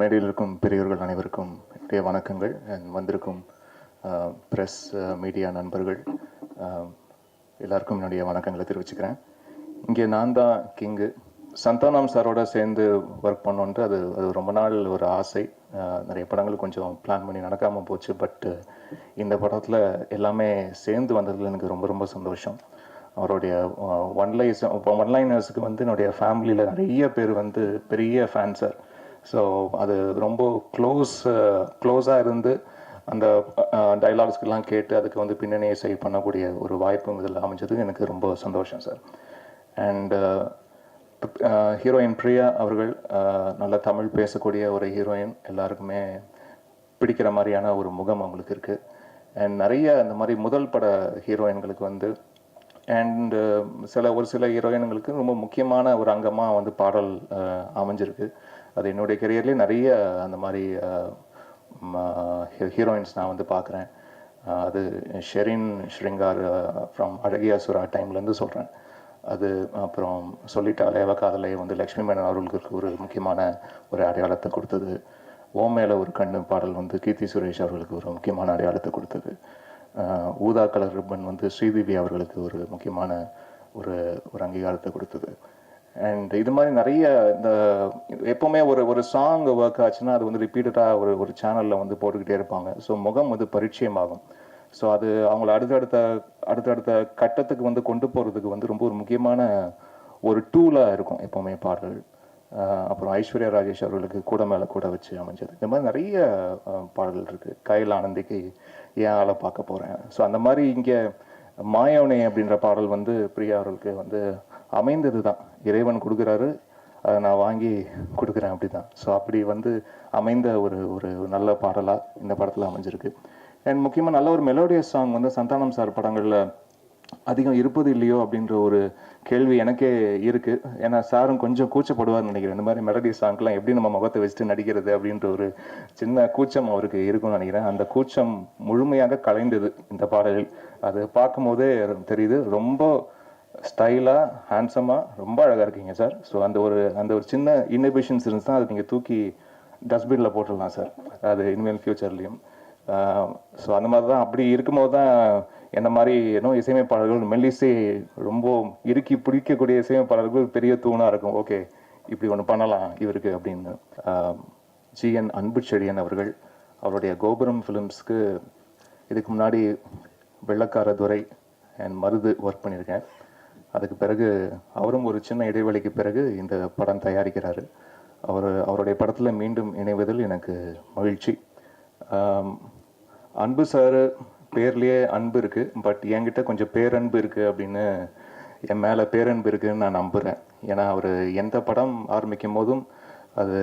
மேடையில் இருக்கும் பெரியவர்கள் அனைவருக்கும் என்னுடைய வணக்கங்கள். வந்திருக்கும் ப்ரெஸ் மீடியா நண்பர்கள் எல்லாருக்கும் என்னுடைய வணக்கங்களை தெரிவிச்சுக்கிறேன். இங்கே நான் தான் கிங்கு சந்தானம் சாரோட சேர்ந்து ஒர்க் பண்ணோன்ட்டு அது அது ரொம்ப நாள் ஒரு ஆசை. நிறைய படங்கள் கொஞ்சம் பிளான் பண்ணி நடக்காமல் போச்சு பட் இந்த படத்தில் எல்லாமே சேர்ந்து வந்ததில் எனக்கு ரொம்ப ரொம்ப சந்தோஷம். அவருடைய ஒன்லைஸ் ஒன்லைனர்ஸுக்கு வந்து என்னுடைய ஃபேமிலியில் நிறைய பேர் வந்து பெரிய ஃபேன்ஸர் ஸோ அது ரொம்ப க்ளோஸ் க்ளோஸாக இருந்து அந்த டைலாக்ஸ்க்கெல்லாம் கேட்டு அதுக்கு வந்து பின்னணி இசை பண்ணக்கூடிய ஒரு வாய்ப்பு இதில் அமைஞ்சது. எனக்கு ரொம்ப சந்தோஷம் சார் அண்டு ஹீரோயின் பிரியா அவர்கள் நல்ல தமிழ் பேசக்கூடிய ஒரு ஹீரோயின் எல்லாருக்குமே பிடிக்கிற மாதிரியான ஒரு முகம் அவங்களுக்கு இருக்குது அண்ட் நிறைய இந்த மாதிரி முதல் பட ஹீரோயின்களுக்கு வந்து அண்டு uh, சில ஒரு சில ஹீரோயின்களுக்கு ரொம்ப முக்கியமான ஒரு அங்கமாக வந்து பாடல் அமைஞ்சிருக்கு. அது என்னுடைய கெரியர்லேயே நிறைய அந்த மாதிரி ஹீரோயின்ஸ் நான் வந்து பார்க்குறேன் அது ஷெரின் ஸ்ரிங்கார் ஃப்ரம் அழகியாசுரா டைம்லேருந்து சொல்கிறேன் அது அப்புறம் சொல்லிட்டாலே அவ காதலை வந்து லக்ஷ்மி மேனன் அவர்களுக்கு ஒரு முக்கியமான ஒரு அடையாளத்தை கொடுத்தது. ஓ ஒரு கண்ணு பாடல் வந்து கீர்த்தி சுரேஷ் அவர்களுக்கு ஒரு முக்கியமான அடையாளத்தை கொடுத்தது. ஊதா கலர் ரிப்பன் வந்து ஸ்ரீதேவி அவர்களுக்கு ஒரு முக்கியமான ஒரு ஒரு அங்கீகாரத்தை கொடுத்தது. அண்ட் இது மாதிரி நிறைய இந்த எப்போவுமே ஒரு ஒரு சாங் ஒர்க் ஆச்சுன்னா அது வந்து ரிப்பீட்டடாக ஒரு ஒரு சேனலில் வந்து போட்டுக்கிட்டே இருப்பாங்க. ஸோ முகம் வந்து பரிச்சயமாகும். ஸோ அது அவங்கள அடுத்தடுத்த அடுத்தடுத்த கட்டத்துக்கு வந்து கொண்டு போகிறதுக்கு வந்து ரொம்ப ஒரு முக்கியமான ஒரு டூலாக இருக்கும் எப்போவுமே பாடல்கள். அப்புறம் ஐஸ்வர்யா ராஜேஷ் அவர்களுக்கு கூட மேலே கூட வச்சு அமைஞ்சது. இந்த மாதிரி நிறைய பாடல்கள் இருக்குது கையில் ஆனந்திக்கு ஏன் ஆளை பார்க்க போகிறேன் ஸோ அந்த மாதிரி இங்கே மாயவனே அப்படின்ற பாடல் வந்து பிரியா அவர்களுக்கு வந்து அமைந்தது தான் இறைவன் கொடுக்குறாரு அதை நான் வாங்கி கொடுக்குறேன் அப்படி தான் ஸோ அப்படி வந்து அமைந்த ஒரு ஒரு நல்ல பாடலாக இந்த படத்தில் அமைஞ்சிருக்கு. அண்ட் முக்கியமாக நல்ல ஒரு மெலோடியஸ் சாங் வந்து சந்தானம் சார் படங்களில் அதிகம் இருப்பது இல்லையோ அப்படின்ற ஒரு கேள்வி எனக்கே இருக்கு. ஏன்னா சாரும் கொஞ்சம் கூச்சப்படுவார்னு நினைக்கிறேன். இந்த மாதிரி மெலடி சாங்க்லாம் எப்படி நம்ம முகத்தை வச்சுட்டு நடிக்கிறது அப்படின்ற ஒரு சின்ன கூச்சம் அவருக்கு இருக்கும்னு நினைக்கிறேன். அந்த கூச்சம் முழுமையாக கலைந்தது இந்த பாடலில். அது பார்க்கும்போதே தெரியுது. ரொம்ப ஸ்டைலாக ஹேண்ட்ஸமாக ரொம்ப அழகாக இருக்கீங்க சார். ஸோ அந்த ஒரு அந்த ஒரு சின்ன இன்னபிஷன்ஸ் இருந்துச்சுன்னா அதை நீங்கள் தூக்கி டஸ்ட்பினில் போட்டுடலாம் சார். அது இனிமேல் ஃப்யூச்சர்லேயும் ஸோ அந்த மாதிரி தான் அப்படி இருக்கும்போது தான் என்ன மாதிரி இன்னும் இசையமைப்பாளர்கள் மெல்லிசை ரொம்ப இறுக்கி பிடிக்கக்கூடிய இசையமைப்பாளர்கள் பெரிய தூணாக இருக்கும். ஓகே இப்படி ஒன்று பண்ணலாம் இவருக்கு அப்படின்னு. ஜிஎன் அன்பு செழியன் அவர்கள் அவருடைய கோபுரம் ஃபிலிம்ஸ்க்கு இதுக்கு முன்னாடி வெள்ளக்கார துறை அண்ட் மருது ஒர்க் பண்ணியிருக்கேன். அதுக்கு பிறகு அவரும் ஒரு சின்ன இடைவெளிக்கு பிறகு இந்த படம் தயாரிக்கிறாரு. அவர் அவருடைய படத்தில் மீண்டும் இணைவதில் எனக்கு மகிழ்ச்சி. அன்பு சார் பேர்லேயே அன்பு இருக்குது பட் என்கிட்ட கொஞ்சம் பேரன்பு இருக்குது அப்படின்னு என் மேலே பேரன்பு இருக்குன்னு நான் நம்புகிறேன் ஏன்னா அவர் எந்த படம் ஆரம்பிக்கும் போதும் அது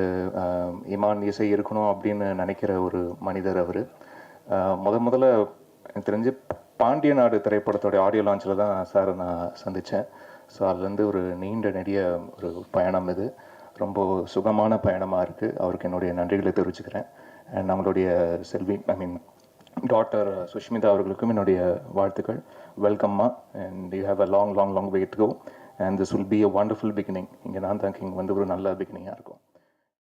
இமான் இசை இருக்கணும் அப்படின்னு நினைக்கிற ஒரு மனிதர் அவர். முத முதல்ல எனக்கு தெரிஞ்சு பாண்டிய நாடு திரைப்படத்தோட ஆடியோ லான்ச்சில் தான் சார் நான் சந்தித்தேன் ஸோ அதுலேருந்து ஒரு நீண்ட நெடிய ஒரு பயணம் இது. ரொம்ப சுகமான பயணமாக இருக்குது அவருக்கு என்னுடைய நன்றிகளை தெரிவிச்சுக்கிறேன். அண்ட் நம்மளுடைய Selvi I mean daughter Sushmita uh, அவர்களுக்கும் என்னுடைய வாழ்த்துக்கள். வெல்கம்மா and you have a long long long wait go and this will be a wonderful beginning இங்கே நான் தான் கிங் வந்து ஒரு நல்ல பிகினிங்காக இருக்கும்.